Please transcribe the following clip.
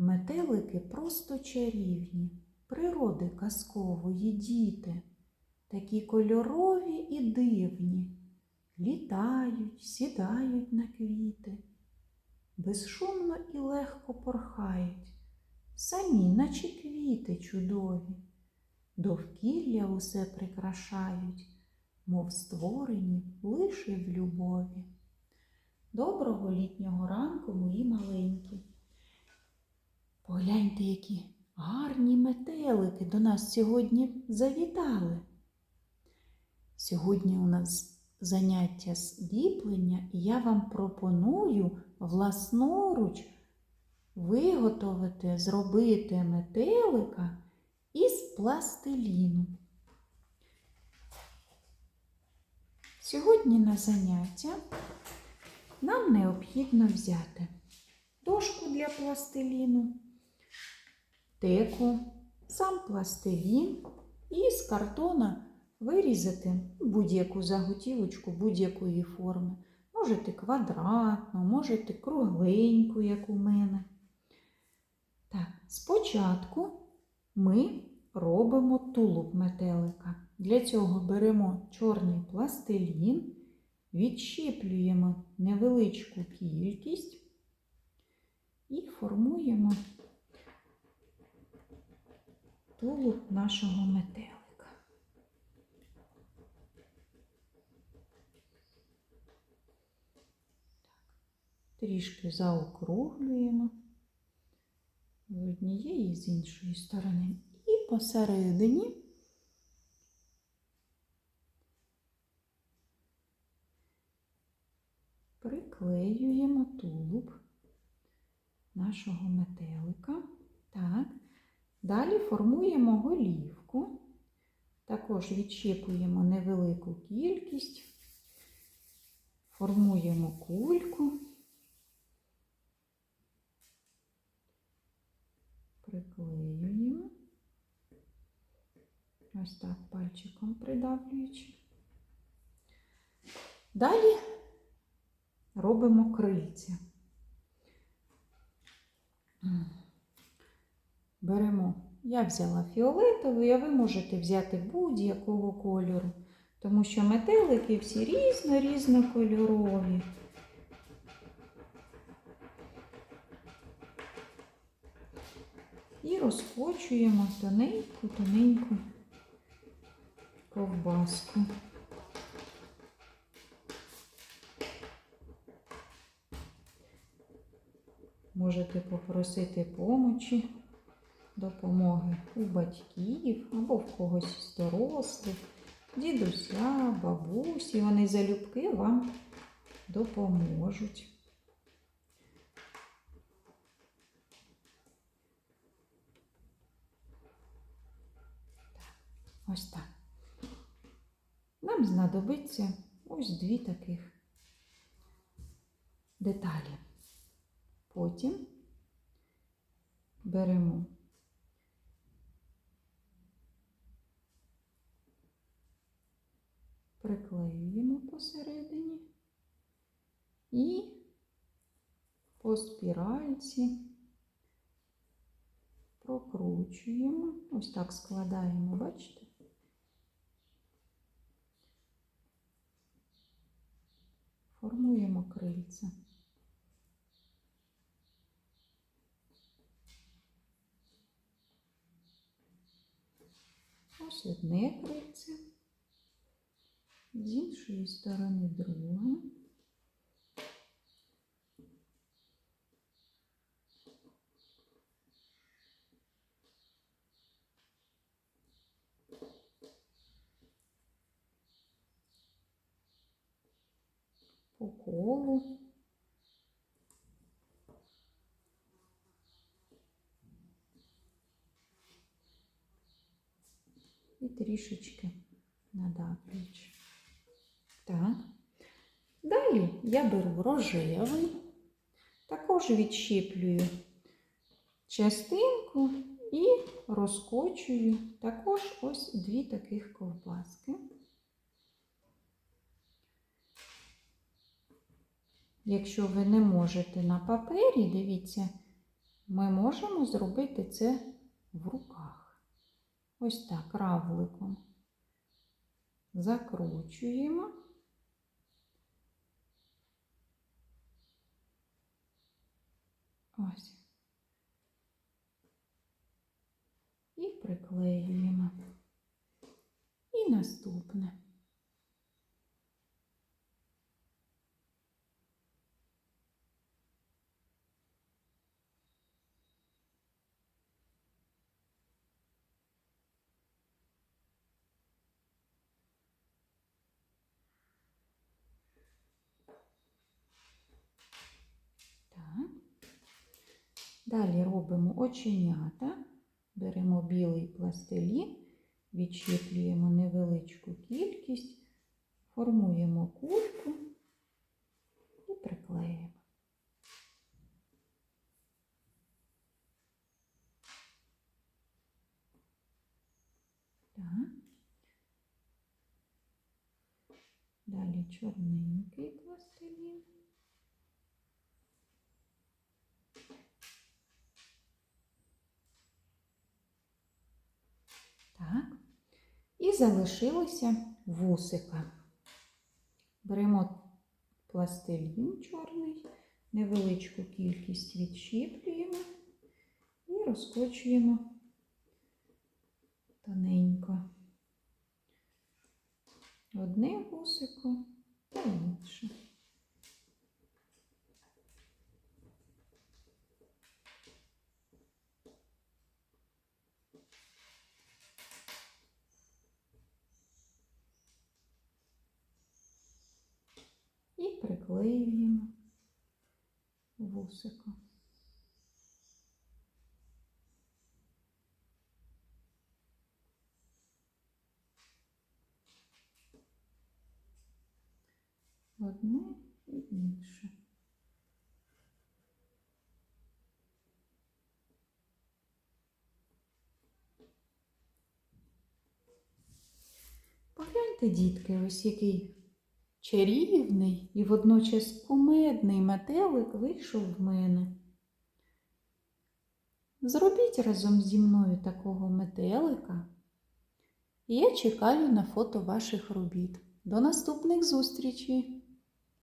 Метелики просто чарівні, природи казкової діти, такі кольорові і дивні, літають, сідають на квіти, безшумно і легко порхають, самі, наче квіти чудові, довкілля усе прикрашають, мов створені лише в любові. Доброго літнього ранку, мої маленькі. Погляньте, які гарні метелики до нас сьогодні завітали. Сьогодні у нас заняття з ліплення, і я вам пропоную власноруч виготовити, зробити метелика із пластиліну. Сьогодні на заняття нам необхідно взяти дошку для пластиліну, теку, сам пластилін і з картона вирізати будь-яку заготівочку будь-якої форми. Можете квадратну, можете кругленьку, як у мене. Так, спочатку ми робимо тулуб метелика. Для цього беремо чорний пластилін, відщіплюємо невеличку кількість і формуємо тулуб нашого метелика. Трішки заокруглюємо з однієї з іншої сторони. І посередині приклеюємо тулуб нашого метелика. Так. Далі формуємо голівку. Також відщепуємо невелику кількість, формуємо кульку, приклеюємо. Ось так пальчиком придавлюючи. Далі робимо крильця. Беремо, я взяла фіолетовий, а ви можете взяти будь-якого кольору, тому що метелики всі різно-різнокольорові. І розкочуємо тоненьку-тоненьку ковбаску. Можете попросити помочі, допомоги у батьків або в когось з дорослих, дідуся, бабусі. Вони залюбки вам допоможуть. Ось так. Нам знадобиться ось дві таких деталі. Потім беремо приклеюємо посередині і по спіральці прокручуємо, ось так складаємо, бачите? Формуємо крильця. Ось одне крильце, з іншої сторони друге. По колу. і трішечки надавлюючи. Так. Далі я беру рожевий, також відщіплюю частинку і розкочую також ось дві таких ковбаски. Якщо ви не можете на папері, дивіться, ми можемо зробити це в руках. Ось так, равликом. Закручуємо. Ось. І приклеюємо. І наступне. Так. Далі робимо оченята, беремо білий пластилін, відчіплюємо невеличку кількість, формуємо кульку і приклеїмо. Далі чорненький пластилін. Так. І залишилося вусика. Беремо пластилін чорний, невеличку кількість відщіплюємо і розкочуємо тоненько. Одне вусико та інше. Приклеюємо вусико. Одне і інше. Погляньте, дітки, ось який чарівний і водночас кумедний метелик вийшов в мене. Зробіть разом зі мною такого метелика. Я чекаю на фото ваших робіт. До наступних зустрічей!